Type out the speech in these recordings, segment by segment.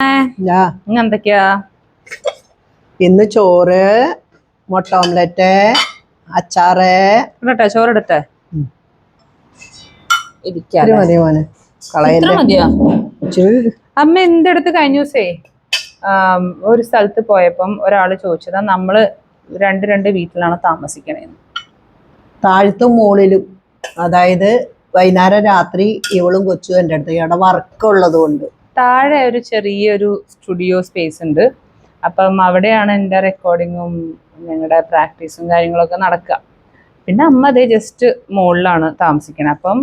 ഇന്ന് എന്തൊക്കെയാ ഇന്ന് ചോറ് മുട്ട ഓംലെറ്റ് അച്ചാറ്. ഇടട്ടെ ഇത്ര കളയല്ലേ അമ്മ എന്റെ അടുത്ത് കഴിഞ്ഞ ദിവസേ ഒരു സ്ഥലത്ത് പോയപ്പം ഒരാൾ ചോദിച്ചതാ നമ്മൾ രണ്ട് രണ്ട് വീട്ടിലാണ് താമസിക്കണേന്ന് താഴ്ത്തും മുകളിലും അതായത് വൈകുന്നേരം രാത്രി ഇവളും കൊച്ചും എന്റെ അടുത്ത് ഇവിടെ വർക്ക് ഉള്ളത് കൊണ്ട് താഴെ ഒരു ചെറിയൊരു സ്റ്റുഡിയോ സ്പേസ് ഉണ്ട്. അപ്പം അവിടെയാണ് എന്റെ റെക്കോർഡിങ്ങും ഞങ്ങളുടെ പ്രാക്ടീസും കാര്യങ്ങളൊക്കെ നടക്കുക പിന്നെ അമ്മ അതേ ജസ്റ്റ് മുകളിലാണ് താമസിക്കുന്നത് അപ്പം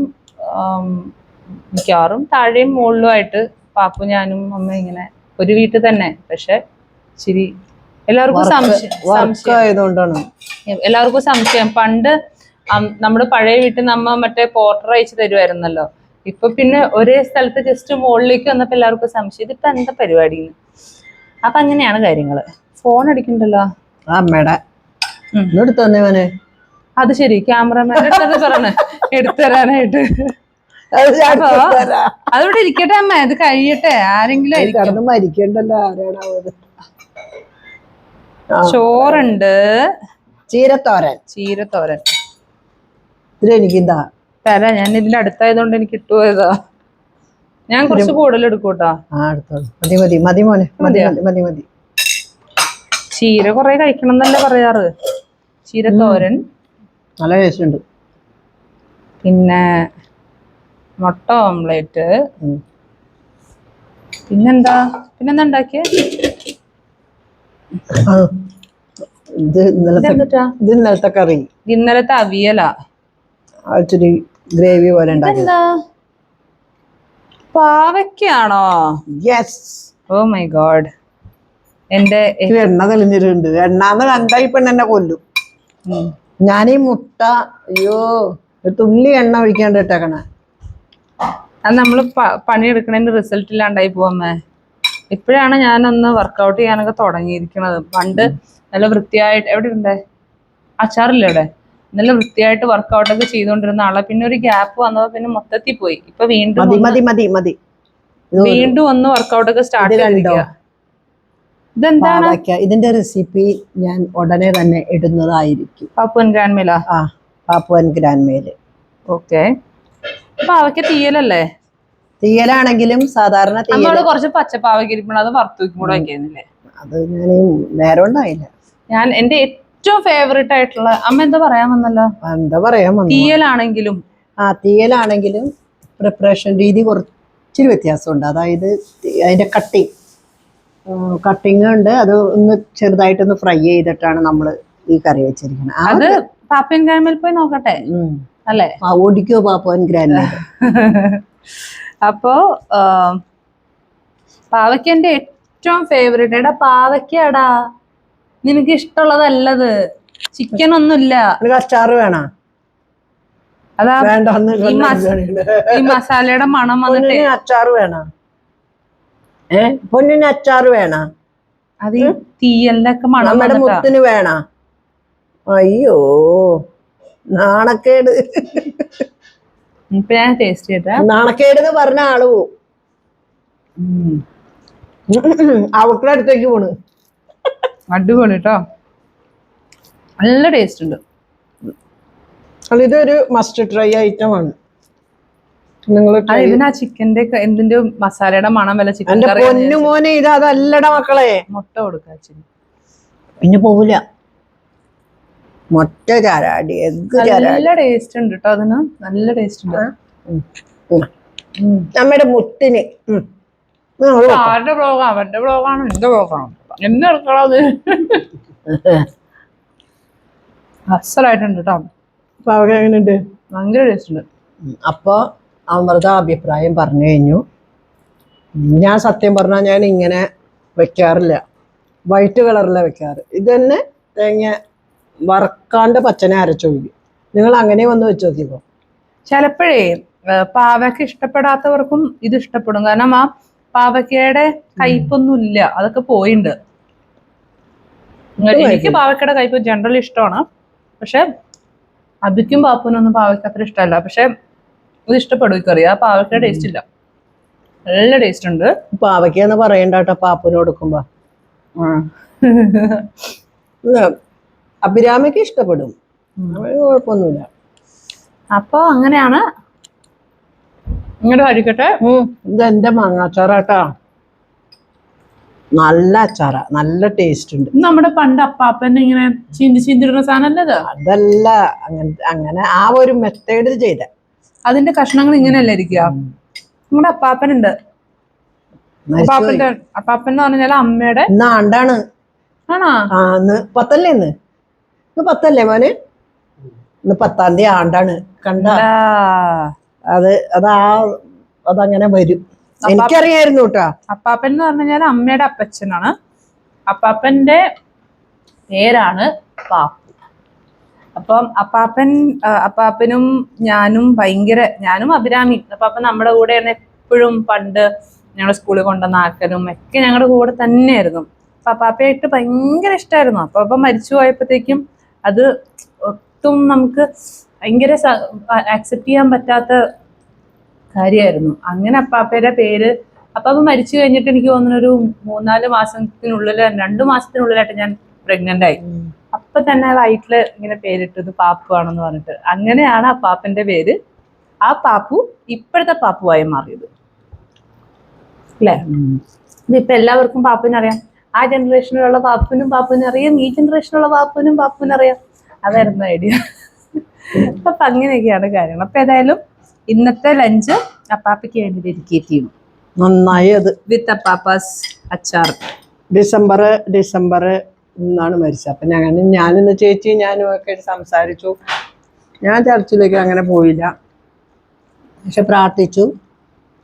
മിക്കവാറും താഴെയും മുകളിലുമായിട്ട് പാപ്പു ഞാനും അമ്മ ഇങ്ങനെ ഒരു വീട്ടിൽ തന്നെ. പക്ഷെ ഇച്ചിരി എല്ലാവർക്കും സംശയം എല്ലാവർക്കും സംശയം. പണ്ട് നമ്മുടെ പഴയ വീട്ടിൽ നമ്മ മറ്റേ പോർട്ടർ അയച്ചു തരുമായിരുന്നല്ലോ ഇപ്പൊ പിന്നെ ഒരേ സ്ഥലത്ത് ജസ്റ്റ് മുകളിലേക്ക് വന്നപ്പോ എല്ലാവർക്കും സംശയം. ഇതിപ്പോ എന്താ പരിപാടി അപ്പൊ അങ്ങനെയാണ് കാര്യങ്ങൾ. ഫോൺ അടിക്കണ്ടല്ലോ? അമ്മയുടെ അത് ശരി ക്യാമറമാൻ പറഞ്ഞ എടുത്തരാനായിട്ട് അതോടെ തരാനായിട്ട്. അത് ഞാൻ അപ്പൊ എടുത്ത് ഇരിക്കട്ടെ അമ്മ അത് കഴിയട്ടെ. ആരെങ്കിലും മരിക്കണ്ടല്ലോ ആരാണാവത്? ചോറുണ്ട്. ചീരത്തോരൻ. ചീരത്തോരൻ. ഇതിൽ എനിക്കെന്താ? തരാം ഞാൻ ഇതിന്റെ അടുത്തായതുകൊണ്ട് എനിക്ക് ഇട്ടുപോയതാ ഞാൻ കുറച്ച് കൂടുതൽ എടുക്കൂട്ടാ മതി മതി മതി മോനെ. മതി മതി മതി ചീര കുറെ കഴിക്കണം എന്നല്ലേ പറയാറ്. ചീര തോരൻ. നല്ല ടേസ്റ്റ് ഉണ്ട്. പിന്നെ മുട്ട ഓംലേറ്റ്. പിന്നെന്താ? പിന്നെന്താ ഉണ്ടാക്കിയ? ഇത് ഇന്നലത്തെ കറി. ഇന്നലത്തെ അവിയലാ. ഇച്ചിരി ഗ്രേവി പോലെ ഉണ്ടാക്കി പാവയ്ക്കാണോ? യെസ് ഓ മൈ ഗോഡ് എന്റെ എണ്ണ തെളിഞ്ഞിട്ടുണ്ട്. എണ്ണാന്ന് കണ്ടാ ഇപ്പൊ പെണ്ണെന്നെ കൊല്ലും. ഞാനീ ഞാൻ ഈ മുട്ട അയ്യോ തുള്ളി എണ്ണ ഒഴിക്കാണ്ട് ഇട്ടേക്കണേ. അത് നമ്മൾ പണിയെടുക്കണതിന്റെ റിസൾട്ട് ഇല്ലാണ്ടായി പോവാമേ ഇപ്പോഴാണ് ഞാനൊന്ന് വർക്കൗട്ട് ചെയ്യാനൊക്കെ തുടങ്ങിയിരിക്കണത്. പണ്ട് നല്ല വൃത്തിയായിട്ട് എവിടെ ഉണ്ടേ അച്ചാറില്ല ഇവിടെ നല്ല വൃത്തിയായിട്ട് വർക്കൗട്ട് ഒക്കെ ചെയ്തുകൊണ്ടിരുന്ന ആളെ. പിന്നെ ഒരു ഗ്യാപ്പ് വന്നപ്പോ പിന്നെ മൊത്തത്തിൽ പോയി. ഇപ്പൊ വീണ്ടും മതി ഒന്ന് മതി മതി മതി. ഇത് വീണ്ടും ഒന്ന് വർക്കൗട്ട് ഒക്കെ സ്റ്റാർട്ട്? ചെയ്തിരിക്കുക ഇതെന്താണ്? ഇതിന്റെ റെസിപ്പി ഞാൻ ഉടനെ തന്നെ ഇടുന്നതായിരിക്കും. പാപ്പുവൻ ഗ്രാൻമേല? ആ പാപ്പുവൻ ഗ്രാൻമേൽ. ഓക്കെ. പാവയ്ക്ക തീയലല്ലേ? തീയലാണെങ്കിലും സാധാരണ കുറച്ച് പച്ചപ്പാവയ്ക്ക അത് വറുത്തു വെക്കുമ്പോഴും വയ്ക്കുന്നില്ലേ? അത് ഞാൻ നേരം ഉണ്ടായില്ല ഞാൻ എന്റെ ഏറ്റവും ഫേവറേറ്റ് ആയിട്ടുള്ള അമ്മ എന്താ പറയാൻ വന്നല്ലോ? എന്താ പറയാൻ വന്നു? തീയലാണെങ്കിലും. ആ തീയലാണെങ്കിലും പ്രിപ്പറേഷൻ രീതി കുറച്ചൊരു വ്യത്യാസമുണ്ട്. അതായത് അതിന്റെ കട്ടിങ് കട്ടിങ് ഉണ്ട്. അത് ഒന്ന് ചെറുതായിട്ടൊന്ന് ഫ്രൈ ചെയ്തിട്ടാണ് നമ്മൾ ഈ കറി വെച്ചിരിക്കുന്നത്. അത് പാപ്പൻ ഗ്രാമിൽ പോയി നോക്കട്ടെ. അല്ലേ? ഓടിക്കോ പാപ്പൻ ഗ്രാമിൽ. അപ്പോ എന്റെ ഏറ്റവും ഫേവറേറ്റ് എടാ പാവയ്ക്കടാ നിനക്ക് ഇഷ്ടമുള്ളതല്ലത് ചിക്കൻ ഒന്നുമില്ല അച്ചാറ് വേണോ? അതാ ഈ മസാലയുടെ മണം വന്നിട്ട്. അച്ചാറ് വേണോ? ഏ? പൊന്നിന് അച്ചാറ് വേണോ? അത് ഈ തീയലിന്റെ ഒക്കെ മണം നമ്മുടെ മുത്തിന് വേണോ? അയ്യോ നാണക്കേട്. ഞാൻ ടേസ്റ്റ് ചെയ്തേ നാണക്കേട് എന്ന് പറഞ്ഞ ആൾ പോവും. അടുത്തേക്ക് പോണ്. അടിപൊളി കേട്ടോ നല്ല ടേസ്റ്റ് ഉണ്ട്. അല്ല ഇതൊരു മസ്റ്റ് ട്രൈ ഐറ്റം ആണ്. നിങ്ങൾ ഇതിന് ആ ചിക്കന്റെ എന്തിന്റെ മസാലയുടെ മണം വല്ല ചിക്കൻ പൊന്നു മോനെ ഇത് അതല്ലട മക്കളെ. മുട്ട കൊടുക്ക പിന്നെ പോവില്ല മുട്ട ചാരാടി നല്ല ടേസ്റ്റ് ഉണ്ട് കേട്ടോ അതിന്. നല്ല ടേസ്റ്റ് ഉണ്ട്. നമ്മുടെ മുട്ടിന്. അവരുടെ ബ്ലോഗാണ് അവന്റെ ബ്ലോഗാണ് എന്റെ ബ്ലോഗാണ് എന്നെ അത്. അസലായിട്ടുണ്ട് കേട്ടോ അപ്പൊ എങ്ങനെയുണ്ട്? ഭയങ്കര ടേസ്റ്റ് ഉണ്ട്. അമൃത അഭിപ്രായം പറഞ്ഞു കഴിഞ്ഞു. ഞാൻ സത്യം പറഞ്ഞാൽ ഞാൻ ഇങ്ങനെ വെക്കാറില്ല. വൈറ്റ് കളറിലെ വെക്കാറ്. ഇത് തന്നെ തേങ്ങ വറക്കാണ്ട് പച്ചനെ അരച്ചൊഴിക്കും നിങ്ങൾ അങ്ങനെ വന്ന് വെച്ച് നോക്കിക്കോ. ചിലപ്പോഴേ പാവയ്ക്ക് ഇഷ്ടപ്പെടാത്തവർക്കും ഇത് ഇഷ്ടപ്പെടും. കാരണം ആ പാവയ്ക്കയുടെ കയ്പൊന്നും ഇല്ല അതൊക്കെ പോയിണ്ട്. എനിക്ക് പാവയ്ക്കയുടെ കയ്പ് ജനറലി ഇഷ്ടമാണ്. പക്ഷെ അബിക്കും പാപ്പനും ഒന്നും പാവയ്ക്ക അത്ര ഇഷ്ടമല്ല. പക്ഷെ ഇത് ഇഷ്ടപ്പെടും കറി ആ പാവയ്ക്കയുടെ ടേസ്റ്റ് ഇല്ല. നല്ല ടേസ്റ്റ് ഉണ്ട്. പാവയ്ക്കാന്ന് പറയണ്ട കേട്ടോ പാപ്പന് കൊടുക്കുമ്പോ ഇത് അഭിരാമിക്ക് ഇഷ്ടപ്പെടും. കുഴപ്പമൊന്നുമില്ല. അപ്പൊ അങ്ങനെയാണ് ഇങ്ങോട്ട് കഴിക്കട്ടെ ഇതെന്റെ മാങ്ങാച്ചാറാട്ടാ. നല്ല അച്ചാറ. നല്ല ടേസ്റ്റ് ഉണ്ട്. നമ്മുടെ പണ്ട് അപ്പാപ്പൻ ഇങ്ങനെ ചീന്തി ചീന്തിടുന്ന സാധനല്ലത് അതല്ല അങ്ങനെ അങ്ങനെ ആ ഒരു മെത്തേഡ് ചെയ്ത. അതിന്റെ കഷ്ണങ്ങൾ ഇങ്ങനെയല്ല ഇരിക്കുക? നമ്മുടെ അപ്പാപ്പനുണ്ട്. ഉണ്ട് അപ്പാപ്പൻ എന്ന് പറഞ്ഞാൽ അമ്മയുടെ ആണ്ടാണ്. ആണോ? ആ ഇന്ന് പത്തല്ലേ ഇന്ന്? ഇന്ന് പത്തല്ലേ മോന്? ഇന്ന് പത്താം തീയതി ആണ്ടാണ്. കണ്ട. ആ, അത് അതാ അതങ്ങനെ വരും. എനിക്കറിയായിരുന്നു കേട്ടോ. അപ്പാപ്പൻ എന്ന് പറഞ്ഞു കഴിഞ്ഞാൽ അമ്മയുടെ അപ്പച്ചനാണ്. അപ്പാപ്പന്റെ പേരാണ് പാപ്പു അപ്പം അപ്പാപ്പൻ ആ, അപ്പാപ്പനും ഞാനും ഭയങ്കര ഞാനും അഭിരാമി. അപ്പാപ്പൻ നമ്മുടെ കൂടെയാണ് എപ്പോഴും പണ്ട് ഞങ്ങളുടെ സ്കൂളിൽ കൊണ്ടുവന്ന ആക്കലും ഒക്കെ ഞങ്ങളുടെ കൂടെ തന്നെയായിരുന്നു. അപ്പൊ അപ്പാപ്പയായിട്ട് ഭയങ്കര ഇഷ്ടമായിരുന്നു അപ്പാപ്പ മരിച്ചു പോയപ്പോഴത്തേക്കും അത് ഒട്ടും നമുക്ക് ഭയങ്കര ആക്സെപ്റ്റ് ചെയ്യാൻ പറ്റാത്ത കാര്യമായിരുന്നു. അങ്ങനെ അപ്പാപ്പയുടെ പേര് അപ്പാപ്പ മരിച്ചു കഴിഞ്ഞിട്ട് എനിക്ക് തോന്നുന്നു ഒരു മൂന്നാൽ മാസത്തിനുള്ളിൽ രണ്ടു മാസത്തിനുള്ളിലായിട്ട് ഞാൻ പ്രഗ്നന്റ് ആയി. അപ്പൊ തന്നെ വയറ്റിൽ ഇങ്ങനെ പേരിട്ടത് പാപ്പു ആണെന്ന് പറഞ്ഞിട്ട്. അങ്ങനെയാണ് ആ പാപ്പന്റെ പേര്. ആ പാപ്പു ഇപ്പോഴത്തെ പാപ്പുവായി മാറിയത്. അല്ലേ? ഇതിപ്പോ എല്ലാവർക്കും പാപ്പുവിനെ അറിയാം. ആ ജനറേഷനിലുള്ള പാപ്പുവിനും പാപ്പുവിനെ അറിയാം. ഈ ജനറേഷനിലുള്ള പാപ്പുവിനും പാപ്പുവിനെ അറിയാം. അതായിരുന്നു ഐഡിയ അപ്പൊ അങ്ങനെയൊക്കെയാണ് കാര്യങ്ങൾ. അപ്പൊ ഏതായാലും ഇന്നത്തെ ലഞ്ച് അപ്പാപ്പയ്ക്ക് വേണ്ടി ഡെഡിക്കേറ്റ് ചെയ്യും. നന്നായി അത്. വിത്ത് അപ്പാപ്പാസ് അച്ചാർ. ഡിസംബർ ഡിസംബർ എന്നാണ് മരിച്ചത്. അപ്പം ഞാൻ ഞാനിന്ന് ചേച്ചി ഞാനും ഒക്കെ സംസാരിച്ചു. ഞാൻ ചർച്ചിലേക്ക് അങ്ങനെ പോയില്ല. പക്ഷെ പ്രാർത്ഥിച്ചു.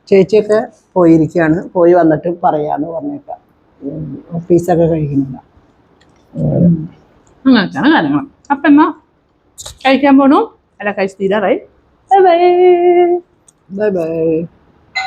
ചേച്ചിയൊക്കെ പോയിരിക്കുകയാണ്. പോയി വന്നിട്ട് പറയാന്ന് പറഞ്ഞേക്കാം. ഓഫീസൊക്കെ കഴിക്കുന്നില്ല. അങ്ങനെയൊക്കെയാണ് കാര്യങ്ങൾ. അപ്പൊ എന്നാ കഴിക്കാൻ പോണു? à la calcitera, right? Bye bye. Bye bye.